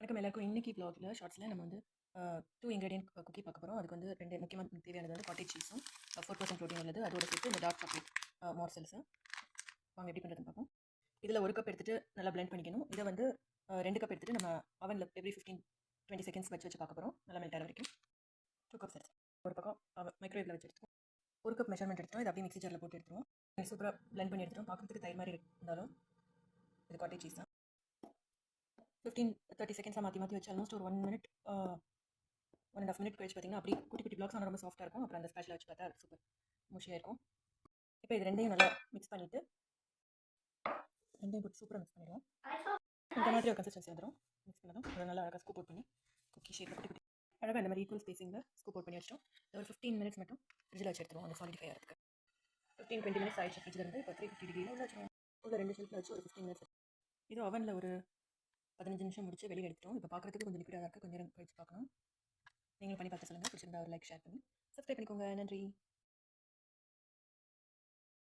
வணக்கம் எல்லாருக்கும். இன்னைக்கு ப்ளாகில் ஷார்ட்ஸில் நம்ம வந்து டூ இன்க்ரீடியன்ட் குக்கி பார்க்க போகிறோம் அதுக்கு வந்து ரெண்டு முக்கியமாக தேவையானது வந்து காட்டேஜ் சீஸும் ஃபோர் பர்சன்ட் ப்ரோட்டீன் உள்ளது. அதோட சேர்த்து இந்த டார்க் சாக்லேட் மார்சல்ஸு வாங்க எப்படி பண்ணுறதுன்னு பார்ப்போம். இதில் ஒரு கப் எடுத்துகிட்டு நல்லா blend பண்ணிக்கணும். இதை வந்து ரெண்டு கப் எடுத்துகிட்டு நம்ம அவனில் எவ்ரி ஃபிஃப்டீன் டுவெண்ட்டி செகண்ட்ஸ் வச்சு வச்சு பார்க்க போகிறோம் நல்லா மெல்ட் ஆகிற வரைக்கும். டூ கப்ஸ் எடுத்து ஒரு பக்கம் மைக்ரோவேவில் வச்சு எடுத்துக்கோம் ஒரு கப் மெஷர்மெண்ட் எடுத்துரும் இது அப்படியே மிக்சி ஜாரில் போட்டு எடுத்துருவோம். சூப்பராக blend பண்ணி எடுத்துரும் பார்க்குறதுக்கு தயிர் மாதிரி இருந்தாலும் இது காட்டேஜ் சீஸ் தான். ஃபிஃப்டீன் தேர்ட்டி செகண்ட்ஸாக மாற்றி மாற்றி வச்சு ஆல்மோஸ்ட் ஒரு one minute one and half minute கழிச்சு பார்த்தீங்கன்னா அப்படி குட்டி குட்டி பிளாக்ஸ் ஆனால் ரொம்ப சாஃப்ட்டாக இருக்கும். அப்புறம் அந்த ஸ்பேஷில் வச்சு பார்த்தா சூப்பர் முஷியாக இருக்கும். இப்போ இது ரெண்டையும் நல்லா மிக்ஸ் பண்ணிவிட்டு ரெண்டையும் போட்டு சூப்பராக மிக்ஸ் பண்ணிடுவோம். இந்த மாதிரி ஒரு கன்சிஸ்டன்சி வந்துடும் மிக்ஸ் பண்ணதும் அதை நல்லா அழகாக ஸ்கூப் அவுட் பண்ணி குக்கி ஷேப் குட்டி குட்டி அழகாக இந்த மாதிரி ஈக்குவல் ஸ்பேசிங்கில் ஸ்கூப் அவுட் பண்ணி வச்சிட்டோம். ஒரு ஃபிஃப்டீன் மினிட்ஸ் மட்டும் ஃப்ரிட்ஜில் வச்சு எடுத்துருவோம். அந்த சாலிடிஃபை ஆகிறதுக்கு ஃபிஃப்டீன் டுவெண்ட்டி மினிட்ஸ் ஆயிடுச்சு ஃப்ரிட்ஜில் இருந்து. இப்போ த்ரீ ஃபிஃப்டி டிகிரியில் உள்ள வச்சுருவோம். உள்ள ரெண்டு ஷெல்ஃபில் வச்சு ஒரு ஃபிஃப்டீன் மினிட்ஸ் இது அவனில் ஒரு பதினஞ்சு நிமிஷம் முடிச்சு வெளியில் எடுத்துட்டோம். இப்போ பார்க்குறதுக்கு கொஞ்சம் லிக்விடாக இருக்குது கொஞ்சம் நேரம் கழிச்சு பார்க்கணும் நீங்களும் பண்ணி பார்த்து சொல்லுங்கள் பிடிச்சிருந்தா ஒரு லைக் ஷேர் பண்ணி சப்ஸ்கிரைப் பண்ணிக்கோங்க. நன்றி.